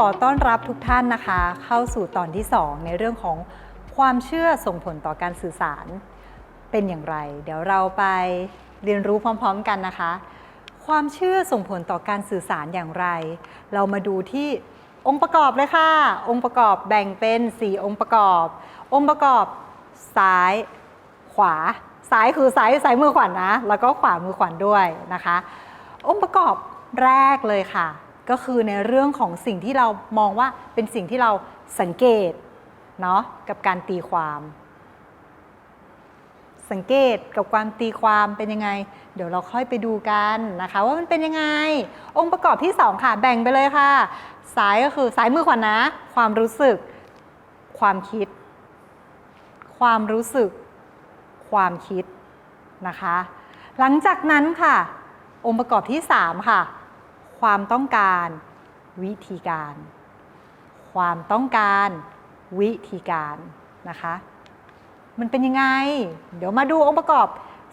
ขอต้อนรับทุกท่านนะคะ เข้าสู่ตอนที่ 2 ในเรื่องของความเชื่อส่งผลต่อการสื่อสารเป็นอย่างไร เดี๋ยวเราไปเรียนรู้พร้อม ๆ กันนะคะ ความเชื่อส่งผลต่อการสื่อสารอย่างไร เรามาดูที่องค์ประกอบเลยค่ะ องค์ประกอบแบ่งเป็น 4 องค์ประกอบ องค์ประกอบซ้ายขวาซ้ายคือซ้ายซ้ายมือขวัญนะ แล้วก็ขวามือขวัญด้วยนะคะ องค์ประกอบแรกเลยค่ะ ก็คือในเรื่องของสิ่งที่เรามองว่าเป็นสิ่งที่เราสังเกตเนาะกับการตีความ สังเกตกับความตีความเป็นยังไง เดี๋ยวเราค่อยไปดูกันนะคะ ว่ามันเป็นยังไง องค์ประกอบที่สองค่ะแบ่งไปเลยค่ะซ้ายก็คือซ้ายมือขวัญนะ ความรู้สึก ความคิด ความรู้สึก ความคิดนะคะ หลังจากนั้นค่ะ องค์ประกอบที่ 3 ค่ะ ความต้องการ วิธีการ ความต้องการวิธีการนะคะ มันเป็นยังไง เดี๋ยวมาดูองค์ประกอบ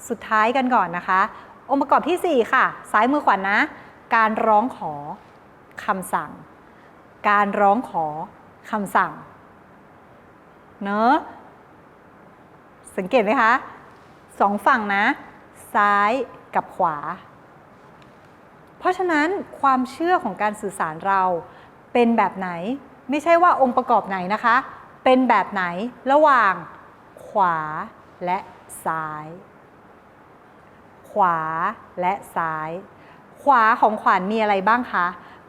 สุดท้ายกันก่อนนะคะ องค์ประกอบทีสี่4 ค่ะ ซ้ายมือขวัญนนะ การร้องขอคำสั่ง การร้องขอคำสั่ง เนอะสังเกตไหมคะสองฝั่งนะ ซ้ายกับขวา เพราะฉะนั้นความเชื่อของการสื่อสารเราเป็นแบบไหน ไม่ใช่ว่าองค์ประกอบไหนนะคะ เป็นแบบไหนระหว่าง ขวาและซ้าย ขวาและซ้าย ขวาของขวัญมีอะไรบ้างคะ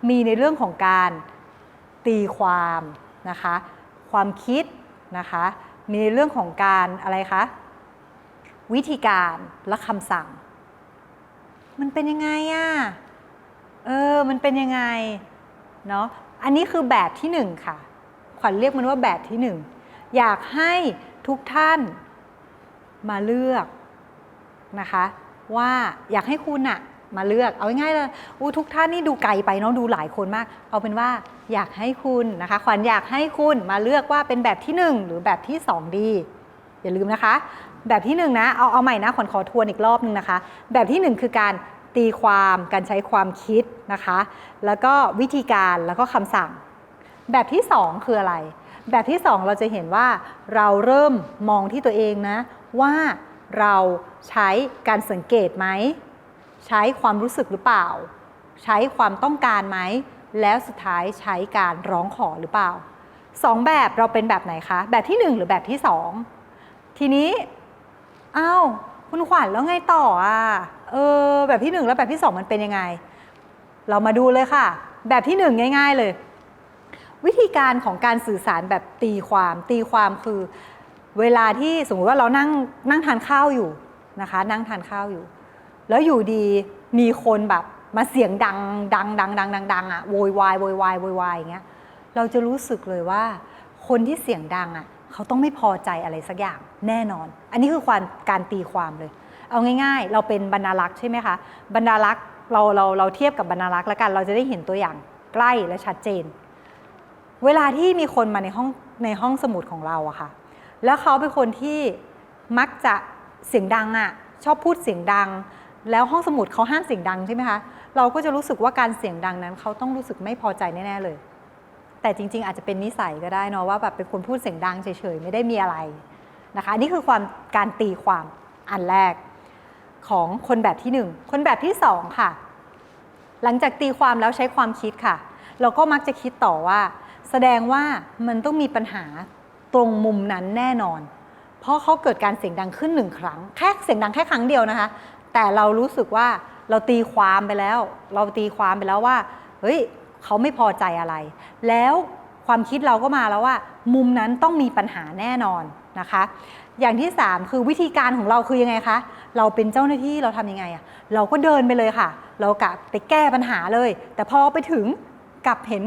มีในเรื่องของการตีความนะคะ ความคิดนะคะ มีในเรื่องของการอะไรคะวิธีการและคำสั่ง มันเป็นยังไงอะ เออ มันเป็นยังไง เนาะ อันนี้คือแบบที่หนึ่งค่ะ ขวัญเรียกมันว่าแบบที่หนึ่ง อยากให้ทุกท่านมาเลือกนะคะ ว่าอยากให้คุณอะมาเลือก เอาง่ายๆเลยอู้ทุกท่านนี่ดูไกลไปเนาะ ดูหลายคนมาก เอาเป็นว่าอยากให้คุณนะคะ ขวัญอยากให้คุณมาเลือกว่าเป็นแบบที่หนึ่งหรือแบบที่สองดี อย่าลืมนะคะ แบบที่หนึ่งนะ เอาเอาใหม่นะ ขวัญขอทวนอีกรอบนึงนะคะ แบบที่หนึ่งคือการ ตีความการใช้ความคิดนะคะ แล้วก็วิธีการแล้วก็คำสั่ง แบบที่สองคืออะไร แบบที่สองเราจะเห็นว่าเราเริ่มมองที่ตัวเองนะ ว่าเราใช้การสังเกตไหม ใช้ความรู้สึกหรือเปล่า ใช้ความต้องการไหม แล้วสุดท้ายใช้การร้องขอหรือเปล่าสองแบบเราเป็นแบบไหนคะ แบบที่หนึ่งหรือแบบที่สองทีนี้อ้าวคุณขวัญแล้วไงต่ออะ เออแบบที่หนึ่งแล้วแบบที่สองมันเป็นยังไง เรามาดูเลยค่ะ แบบที่หนึ่งง่าย ๆเลย วิธีการของการสื่อสารแบบตีความตีความคือ เวลาที่สมมติว่าเรานั่งนั่งทานข้าวอยู่นะคะ นั่งทานข้าวอยู่ แล้วอยู่ดีมีคนแบบมาเสียงดังดังดังดังดังดังอะโวยวายโวยวายโวยวายอย่างเงี้ยเราจะรู้สึกเลยว่า คนที่เสียงดังอะเขาต้องไม่พอใจอะไรสักอย่างแน่นอน อันนี้คือความการตีความเลย เอาง่าย ๆ เราเป็นบรรณารักษ์ใช่ไหมคะบรรณารักษ์เราเราเราเทียบกับบรรณารักษ์แล้วกัน เราจะได้เห็นตัวอย่างใกล้และชัดเจน เวลาที่มีคนมาในห้องในห้องสมุดของเราอะค่ะ แล้วเขาเป็นคนที่มักจะเสียงดังอะชอบพูดเสียงดัง แล้วห้องสมุดเขาห้ามเสียงดังใช่ไหมคะเราก็จะรู้สึกว่าการเสียงดังนั้นเขาต้องรู้สึกไม่พอใจแน่ๆเลย แต่จริง ๆ อาจจะเป็นนิสัยก็ได้เนาะว่าแบบเป็นคนพูดเสียงดังเฉยๆไม่ได้มีอะไรนะคะอันนี่คือความการตีความอันแรก ของคนแบบที่หนึ่งคนแบบที่สองค่ะ หลังจากตีความแล้วใช้ความคิดค่ะ เราก็มักจะคิดต่อว่า แสดงว่ามันต้องมีปัญหาตรงมุมนั้นแน่นอน เพราะเขาเกิดการเสียงดังขึ้นหนึ่งครั้ง แค่เสียงดังแค่ครั้งเดียวนะคะ แต่เรารู้สึกว่าเราตีความไปแล้ว เราตีความไปแล้วว่า เฮ้ยเขาไม่พอใจอะไร แล้วความคิดเราก็มาแล้วว่า มุมนั้นต้องมีปัญหาแน่นอนนะคะอย่างที่ 3 คือวิธีการของเราคือยังไงคะ เราเป็นเจ้าหน้าที่เราทำยังไงอะเราก็เดินไปเลยค่ะ เรากะไปแก้ปัญหาเลย แต่พอไปถึงกลับเห็น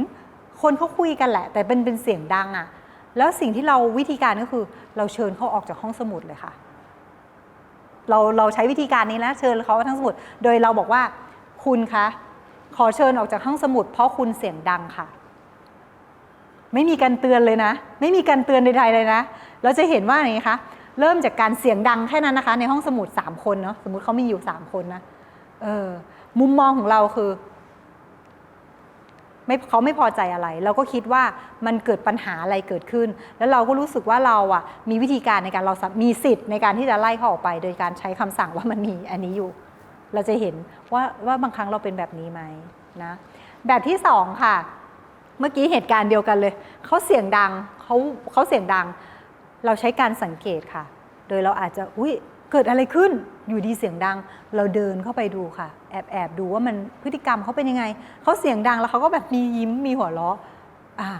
คนเขาคุยกันแหละ แต่เป็นเป็นเสียงดังอะแล้วสิ่งที่เราวิธีการก็คือ เราเชิญเขาออกจากห้องสมุดเลยค่ะ เราเราใช้วิธีการนี้แล้วเชิญเขาทั้งสมุด โดยเราบอกว่าคุณคะขอเชิญออกจากห้องสมุด เพราะคุณเสียงดังค่ะ ไม่มีการเตือนเลยนะ ไม่มีการเตือนใดๆเลยนะ เราจะเห็นว่าอย่างนี้คะเริ่มจากการเสียงดังแค่นั้นนะคะ ในห้องสมุด 3 คนเนาะสมมติเขามีอยู่ 3 คนนะเออมุมมองของเราคือไม่เขาไม่พอใจอะไร เราก็คิดว่ามันเกิดปัญหาอะไรเกิดขึ้น แล้วเราก็รู้สึกว่าเราอะมีวิธีการในการเราสามีสิทธิ์ในการที่จะไล่เขาออกไป โดยการใช้คำสั่งว่ามันมีอันนี้อยู่ เราจะเห็นว่าว่าบางครั้งเราเป็นแบบนี้ไหมนะแบบที่สองค่ะ เมื่อกี้เหตุการณ์เดียวกันเลยเขาเสียงดังเขาเขาเสียงดัง เราใช้การสังเกตค่ะ โดยเราอาจจะอุ้ยเกิดอะไรขึ้นอยู่ดีเสียงดัง เราเดินเข้าไปดูค่ะ แอบแอบดูว่ามันพฤติกรรมเขาเป็นยังไงเขาเสียงดังแล้วเขาก็แบบมียิ้มมีหัวเราะอ่า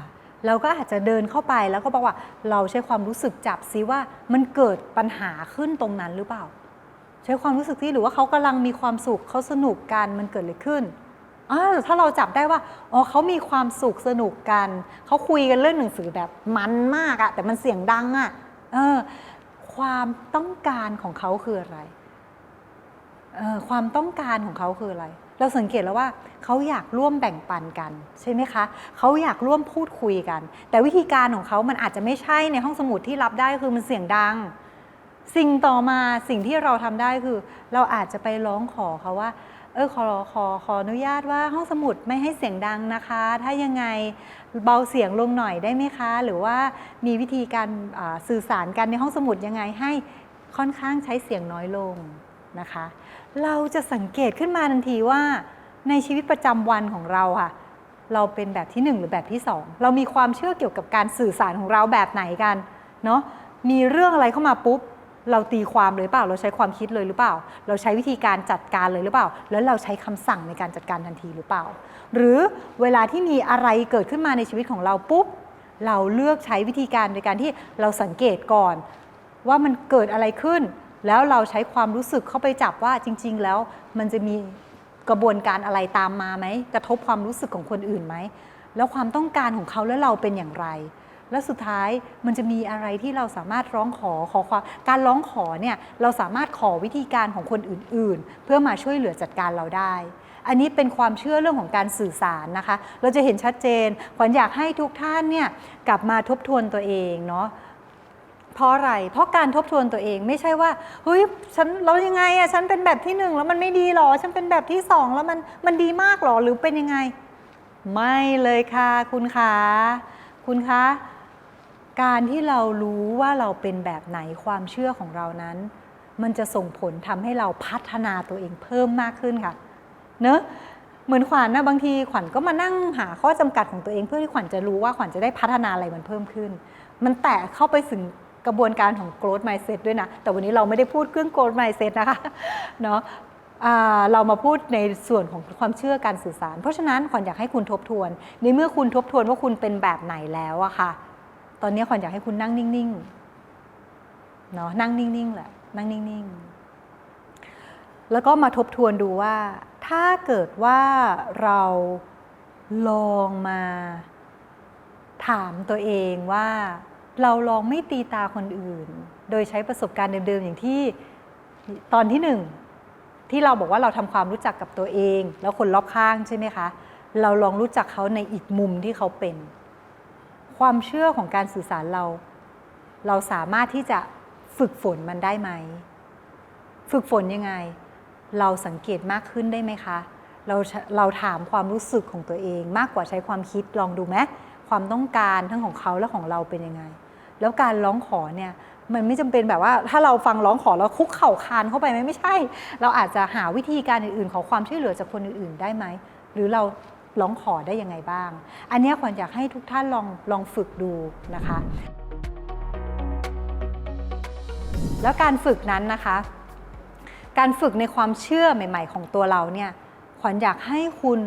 เราก็อาจจะเดินเข้าไปแล้วก็บอกว่าเราใช้ความรู้สึกจับซิว่ามันเกิดปัญหาขึ้นตรงนั้นหรือเปล่า ใช้ความรู้สึกที่หรือว่าเขากำลังมีความสุขเขาสนุกกันมันเกิดอะไรขึ้น อ่าถ้าเราจับได้ว่าอ๋อเขามีความสุขสนุกกันเขาคุยกันเรื่องหนังสือแบบมันมากอะแต่มันเสียงดังอะเออ ความต้องการของเขาคืออะไรเออความต้องการของเขาคืออะไร เราสังเกตแล้วว่าเขาอยากร่วมแบ่งปันกันใช่ไหมคะเขาอยากร่วมพูดคุยกัน แต่วิธีการของเขามันอาจจะไม่ใช่ในห้องสมุดที่รับได้คือมันเสียงดัง สิ่งต่อมาสิ่งที่เราทำได้คือ เราอาจจะไปร้องขอเขาว่า เออขอขอขออนุญาตว่าห้องสมุดไม่ให้เสียงดังนะคะ ถ้ายังไงเบาเสียงลงหน่อยได้ไหมคะ หรือว่ามีวิธีการสื่อสารกันในห้องสมุดยังไงให้ค่อนข้างใช้เสียงน้อยลงนะคะ เราจะสังเกตขึ้นมาทันทีว่า ในชีวิตประจำวันของเราค่ะ เราเป็นแบบที่หนึ่งหรือแบบที่สองเรามีความเชื่อเกี่ยวกับการสื่อสารของเราแบบไหนกันเนาะมีเรื่องอะไรเข้ามาปุ๊บ เราตีความเลยเปล่า เราใช้ความคิดเลยหรือเปล่า เราใช้วิธีการจัดการเลยหรือเปล่า แล้วเราใช้คำสั่งในการจัดการทันทีหรือเปล่า หรือเวลาที่มีอะไรเกิดขึ้นมาในชีวิตของเราปุ๊บเราเลือกใช้วิธีการในการที่เราสังเกตก่อน ว่ามันเกิดอะไรขึ้น แล้วเราใช้ความรู้สึกเข้าไปจับว่าจริง ๆ แล้วมันจะมีกระบวนการอะไรตามมาไหมกระทบความรู้สึกของคนอื่นไหมแล้วความต้องการของเขาและเราเป็นอย่างไร แล้วสุดท้ายมันจะมีอะไรที่เราสามารถร้องขอขอความการร้องขอเนี่ยเราสามารถขอวิธีการของคนอื่น ๆ เพื่อมาช่วยเหลือจัดการเราได้ อันนี้เป็นความเชื่อเรื่องของการสื่อสารนะคะ เราจะเห็นชัดเจนขวัญอยากให้ทุกท่านเนี่ยกลับมาทบทวนตัวเองเนาะเพราะอะไร เพราะการทบทวนตัวเองไม่ใช่ว่าเฮ้ยฉันเรายังไงอะฉันเป็นแบบที่หนึ่งแล้วมันไม่ดีหรอ ฉันเป็นแบบที่สองแล้วมันมันดีมากหรอหรือเป็นยังไง ไม่เลยค่ะคุณคะคุณคะ การที่เรารู้ว่าเราเป็นแบบไหนความเชื่อของเรานั้น มันจะส่งผลทำให้เราพัฒนาตัวเองเพิ่มมากขึ้นค่ะ เนอะเหมือนขวัญนะบางทีขวัญก็มานั่งหาข้อจำกัดของตัวเองเพื่อที่ขวัญจะรู้ว่าขวัญจะได้พัฒนาอะไรมันเพิ่มขึ้น มันแตะเข้าไปถึงกระบวนการของ growth mindset ด้วยนะ แต่วันนี้เราไม่ได้พูดเรื่อง growth mindset นะคะเนาะอ่าเรามาพูดในส่วนของความเชื่อการสื่อสาร เพราะฉะนั้นขวัญอยากให้คุณทบทวน ในเมื่อคุณทบทวนว่าคุณเป็นแบบไหนแล้วอะค่ะ ตอนนี้ขวัญอยากให้คุณนั่งนิ่งๆเนาะนั่งนิ่งๆแหละนั่งนิ่งๆ แล้วก็มาทบทวนดูว่า ถ้าเกิดว่าเราลองมาถามตัวเองว่าเราลองไม่ตีตาคนอื่น โดยใช้ประสบการณ์เดิมๆ อย่างที่ตอนที่หนึ่งที่เราบอกว่าเราทำความรู้จักกับตัวเอง แล้วคนรอบข้างใช่ไหมคะ เราลองรู้จักเขาในอีกมุมที่เขาเป็น ความเชื่อของการสื่อสารเรา เราสามารถที่จะฝึกฝนมันได้ไหม ฝึกฝนยังไง เราสังเกตมากขึ้นได้ไหมคะ เราเราถามความรู้สึกของตัวเองมากกว่าใช้ความคิดลองดูไหมความต้องการทั้งของเขาและของเราเป็นยังไง แล้วการร้องขอเนี่ยมันไม่จำเป็นแบบว่า ถ้าเราฟังร้องขอแล้วคุกเข่าคานเข้าไปไหมไม่ใช่ เราอาจจะหาวิธีการอื่นๆ ขอความช่วยเหลือจากคนอื่นๆได้ไหม หรือเรา ร้องขอได้ยังไงบ้าง อันนี้ขวัญอยากให้ทุกท่านลองลองฝึกดูนะคะ แล้วการฝึกนั้นนะคะ การฝึกในความเชื่อใหม่ ๆ ของตัวเราเนี่ยขวัญอยากให้คุณ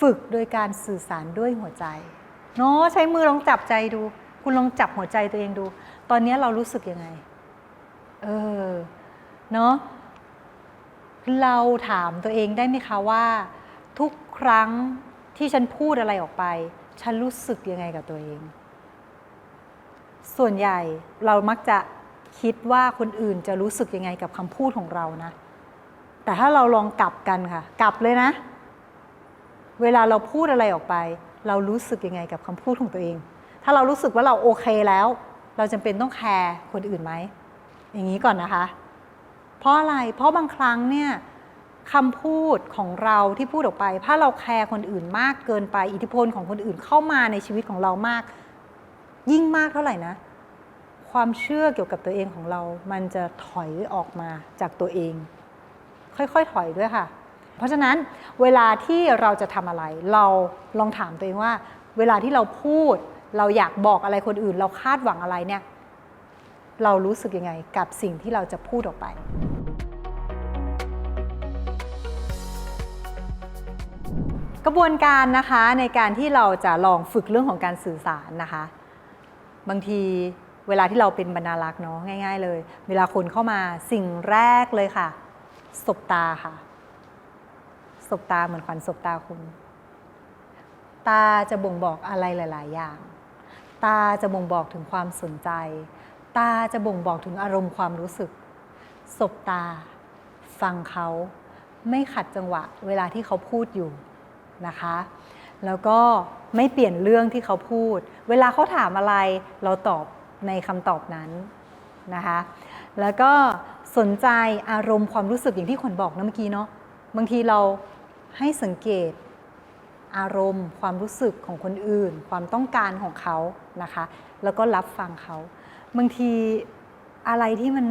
ฝึกโดยการสื่อสารด้วยหัวใจเนาะใช้มือลองจับใจดู คุณลองจับหัวใจตัวเองดู ตอนนี้เรารู้สึกยังไง เออเนาะเราถามตัวเองได้ไหมคะว่า ทุกครั้ง ที่ฉันพูดอะไรออกไป ฉันรู้สึกยังไงกับตัวเอง ส่วนใหญ่เรามักจะคิดว่าคนอื่นจะรู้สึกยังไงกับคำพูดของเรานะ แต่ถ้าเราลองกลับกันค่ะ กลับเลยนะ เวลาเราพูดอะไรออกไป เรารู้สึกยังไงกับคำพูดของตัวเอง ถ้าเรารู้สึกว่าเราโอเคแล้ว เราจำเป็นต้องแคร์คนอื่นไหม อย่างนี้ก่อนนะคะ เพราะอะไร เพราะบางครั้งเนี่ย คำพูดของเราที่พูดออกไป ถ้าเราแคร์คนอื่นมากเกินไป อิทธิพลของคนอื่นเข้ามาในชีวิตของเรามาก ยิ่งมากเท่าไหร่นะ ความเชื่อเกี่ยวกับตัวเองของเรา มันจะถอยออกมาจากตัวเอง ค่อยๆถอยด้วยค่ะ เพราะฉะนั้นเวลาที่เราจะทำอะไร เราลองถามตัวเองว่า เวลาที่เราพูด เราอยากบอกอะไรคนอื่น เราคาดหวังอะไรเนี่ย เรารู้สึกยังไงกับสิ่งที่เราจะพูดออกไป กระบวนการนะคะในการที่เราจะลองฝึกเรื่องของการสื่อสารนะคะ บางทีเวลาที่เราเป็นบรรณารักษ์เนาะง่าย ๆ เลย เวลาคนเข้ามาสิ่งแรกเลยค่ะสบตาค่ะสบตาเหมือนขวัญสบตาคุณ ตาจะบ่งบอกอะไรหลาย ๆ อย่าง ตาจะบ่งบอกถึงความสนใจ ตาจะบ่งบอกถึงอารมณ์ความรู้สึกสบตา ฟังเขา ไม่ขัดจังหวะ เวลาที่เขาพูดอยู่ นะคะ แล้วก็ไม่เปลี่ยนเรื่องที่เขาพูด เวลาเขาถามอะไรเราตอบในคำตอบนั้นนะคะ แล้วก็สนใจอารมณ์ความรู้สึกอย่างที่คนบอกนะเมื่อกี้เนาะ บางทีเราให้สังเกตอารมณ์ความรู้สึกของคนอื่น ความต้องการของเขานะคะ แล้วก็รับฟังเขา บางทีอะไรที่มัน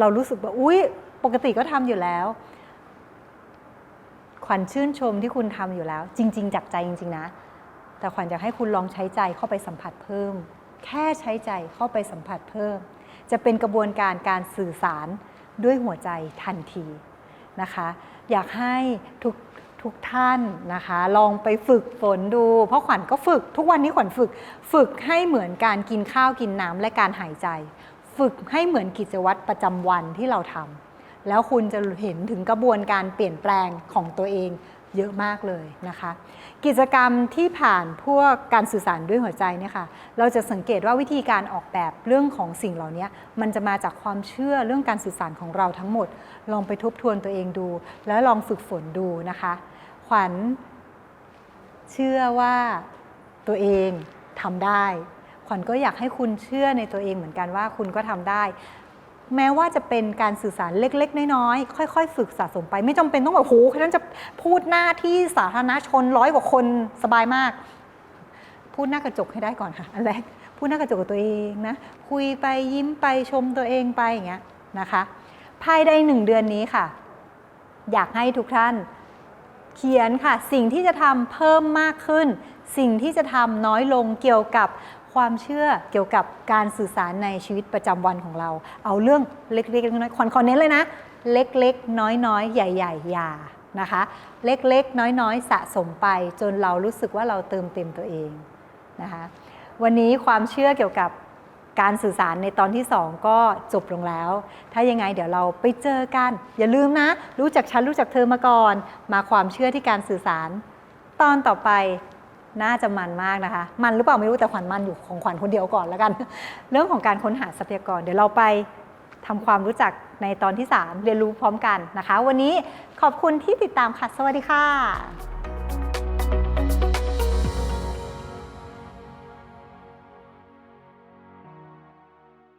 เรารู้สึกว่าอุ๊ย ปกติก็ทำอยู่แล้ว ขวัญชื่นชมที่คุณทำอยู่แล้ว จริง ๆ จากใจจริง ๆ นะ แต่ขวัญอยากให้คุณลองใช้ใจเข้าไปสัมผัสเพิ่ม แค่ใช้ใจเข้าไปสัมผัสเพิ่ม จะเป็นกระบวนการการสื่อสารด้วยหัวใจทันทีนะคะ อยากให้ทุกทุกท่านนะคะ ลองไปฝึกฝนดู เพราะขวัญก็ฝึก ทุกวันนี้ขวัญฝึก ฝึกให้เหมือนการกินข้าวกินน้ำและการหายใจ ฝึกให้เหมือนกิจวัตรประจำวันที่เราทำ แล้วคุณจะเห็นถึงกระบวนการเปลี่ยนแปลงของตัวเองเยอะมากเลยนะคะ กิจกรรมที่ผ่านพวกการสื่อสารด้วยหัวใจเนี่ยค่ะเราจะสังเกตว่าวิธีการออกแบบเรื่องของสิ่งเหล่านี้มันจะมาจากความเชื่อเรื่องการสื่อสารของเราทั้งหมด ลองไปทบทวนตัวเองดู แล้วลองฝึกฝนดูนะคะ ขวัญเชื่อว่าตัวเองทำได้ ขวัญก็อยากให้คุณเชื่อในตัวเองเหมือนกันว่าคุณก็ทำได้ แม้ว่าจะเป็นการสื่อสารเล็ก ๆ น้อยๆค่อย ๆ ฝึกสะสมไป ไม่จำเป็นต้องแบบโหแค่นั้นจะพูดหน้าที่สาธารณชนร้อยกว่าคนสบายมาก พูดหน้ากระจกให้ได้ก่อนค่ะอันแรกพูดหน้ากระจกกับตัวเองนะคุยไปยิ้มไปชมตัวเองไปอย่างเงี้ยนะคะ ภายในหนึ่งเดือนนี้ค่ะ อยากให้ทุกท่านเขียนค่ะ สิ่งที่จะทำเพิ่มมากขึ้น สิ่งที่จะทำน้อยลงเกี่ยวกับ ความเชื่อเกี่ยวกับการสื่อสารในชีวิตประจำวันของเรา เอาเรื่องเล็กๆน้อยๆคอนคอนเน้นเลยนะ เล็กๆ น้อยๆ ใหญ่ ๆ อย่านะคะ เล็กๆ น้อยๆ สะสมไป จนเรารู้สึกว่าเราเติมเต็มตัวเองนะคะวันนี้ความเชื่อเกี่ยวกับการสื่อสารในตอนที่ 2 ก็จบลงแล้ว ถ้ายังไงเดี๋ยวเราไปเจอกัน อย่าลืมนะ รู้จักฉันรู้จักเธอมาก่อน มาความเชื่อที่การสื่อสาร ตอนต่อไป น่าจะมันมากนะคะ มันหรือเปล่าไม่รู้แต่ขวัญมันอยู่ของขวัญคนเดียวก่อนแล้วกัน เรื่องของการค้นหาทรัพยากร เดี๋ยวเราไปทำความรู้จักในตอนที่ 3 เรียนรู้พร้อมกันนะคะ วันนี้ขอบคุณที่ติดตามค่ะ สวัสดีค่ะ